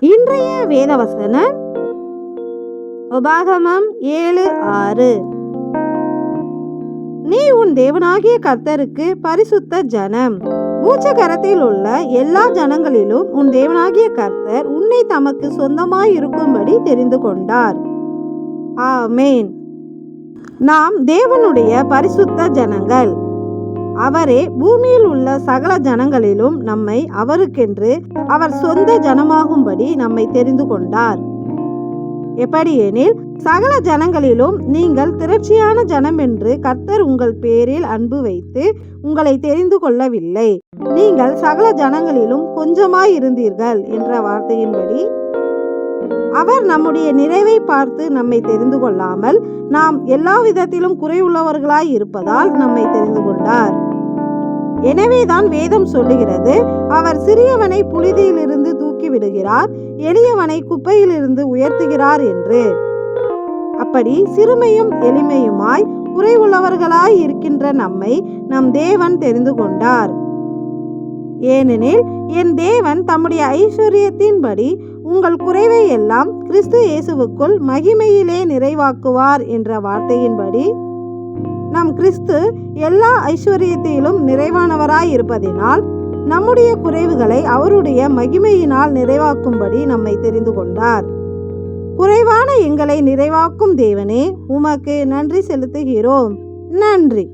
இன்றைய வேதவசனம் உபாகமம் ஏழு ஆறு. நீ உன் தேவனாகிய கர்த்தருக்கு பரிசுத்த ஜனம். பூச்சகரத்தில் உள்ள எல்லா ஜனங்களிலும் உன் தேவனாகிய கர்த்தர் உன்னை தமக்கு சொந்தமாய் இருக்கும்படி தெரிந்து கொண்டார். ஆமேன். நாம் தேவனுடைய பரிசுத்த ஜனங்கள். அவரே பூமியில் உள்ள சகல ஜனங்களிலும் நம்மை அவருக்கென்று அவர் சொந்த ஜனமாகும்படி நம்மை தெரிந்து கொண்டார். எப்படியெனில் சகல ஜனங்களிலும் நீங்கள் திரட்சியான ஜனம் என்று கர்த்தர் உங்கள் பேரில் அன்பு வைத்து உங்களை தெரிந்து கொள்ளவில்லை. நீங்கள் சகல ஜனங்களிலும் கொஞ்சமாய் இருந்தீர்கள் என்ற வார்த்தையின்படி அவர் நம்முடைய நிறைவை பார்த்து நம்மை தெரிந்து கொள்ளாமல் நாம் எல்லா விதத்திலும் குறைவுள்ளவர்களாய் இருப்பதால் நம்மை தெரிந்து கொண்டார். எனவேதான் வேதம் சொல்லுகிறது அவர் சிறியவனை புழுதியிலிருந்து தூக்கி விடுகிறார் எளியவனை குப்பையிலிருந்து உயர்த்துகிறார் என்று. அப்படி சிறுமையும் எளிமையுமாய் குறைவுள்ளவர்களாய் இருக்கின்ற நம்மை நம் தேவன் தெரிந்து கொண்டார். ஏனெனில் என் தேவன் தம்முடைய ஐஸ்வர்யத்தின்படி உங்கள் குறைவை எல்லாம் கிறிஸ்து இயேசுவுக்குள் மகிமையிலே நிறைவாக்குவார் என்ற வார்த்தையின்படி நம் கிறிஸ்து எல்லா ஐஸ்வர்யத்திலும் நிறைவானவராய் இருப்பதினால் நம்முடைய குறைவுகளை அவருடைய மகிமையினால் நிறைவாக்கும்படி நம்மை தெரிந்து கொண்டார். குறைவான எங்களை நிறைவாக்கும் தேவனே உமக்கு நன்றி செலுத்துகிறோம். நன்றி.